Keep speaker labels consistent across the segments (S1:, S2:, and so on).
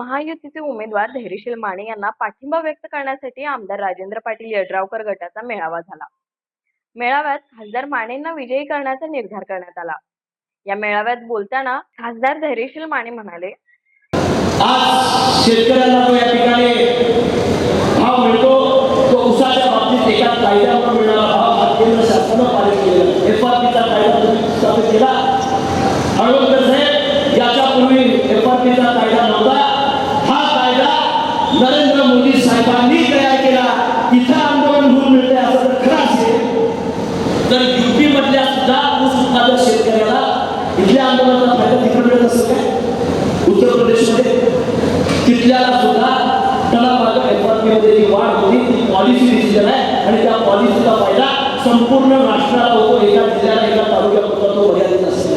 S1: महायुतीचे उमेदवार धैर्यशील माने यांना पाठिंबा व्यक्त करण्यासाठी आमदार राजेंद्र पाटील यड्रावकर गटाचा मेळावा झाला. मेळाव्यात खासदार मानेंना विजयी करण्याचा निर्धार करण्यात आला. या मेळाव्यात बोलताना खासदार धैर्यशील माने म्हणाले
S2: आज शेतकऱ्यांना या ठिकाणी भाव मिळतो तो उसाच्या बाबतीत एका कायद्यावर मिळणारा भाव हा केंद्र शासनानं पारित केलेला एफ आर पीचा कायदा तुम्ही स्थापित केला. साहेब एफ आर पीचा कायदा नव्हता नरेंद्र मोदी साहेबांनी तयार केला इथं आंदोलन होऊन मिळते असं जर खरं असेल. तर युपी मधल्या सुद्धा ऊस उत्पादक शेतकऱ्याला इथल्या आंदोलनाचा फायदा तिकडे मिळत असेल काय? उत्तर प्रदेशमध्ये. तिथल्याला सुद्धा त्याला माझ्या एफ जी वाढ होती ती पॉलिसी डिसिजन आहे आणि त्या पॉलिसीचा फायदा संपूर्ण राष्ट्राला होतो. एका जिल्ह्याला एका तालुक्यापुरता तो मर्यादित असेल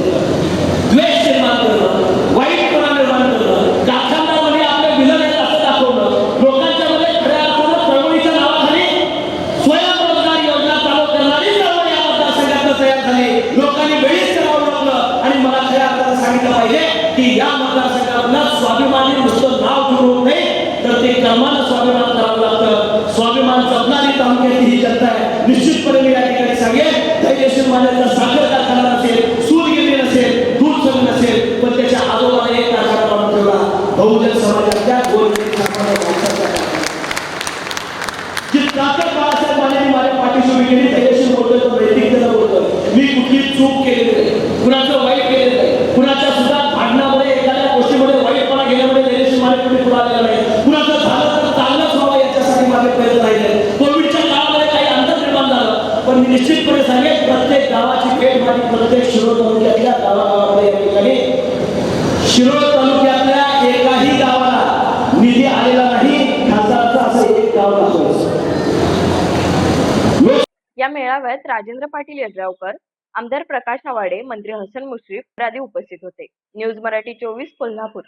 S2: सांगितलं पाहिजे की या मतदारसंघाला स्वाभिमानी नुसतं नाव ठेवून नाही तर ते कर्मानं स्वाभिमान करावं लागतं. स्वाभिमान जपणारी तालुक्याची ही जनता आहे. निश्चितपणे मी या ठिकाणी सांगेल धैर्यशील मान्याचा साखर कारखाना नसेल सूरगिरणी नसेल दूध संघ नसेल पण त्याच्या आजोबाने एक कारखाना बांधून ठेवला. बहुजन समाजाच्या गोरगरीब जी ताकद बाळासाहेब मानेंनी माझ्या पाठीशी उभी केली धैर्यशील बोलतोय तो नैतिकतेनं बोलतोय. मी कुठली चूक केली मी निश्चितपणे सांगेल प्रत्येक गावाची पेट माझी प्रत्येक शिरोळ तालुक्यातल्या गावागावामध्ये या ठिकाणी. शिरोळ तालुक्यातल्या एकाही गावाला निधी आलेला नाही खासदारचा असं एक गाव दाखवायचं.
S1: या मेळाव्यात राजेंद्र पाटील यड्रावकर आमदार प्रकाश आवाडे मंत्री हसन मुश्रीफ आदी उपस्थित होते. न्यूज मराठी चोवीस कोल्हापूर.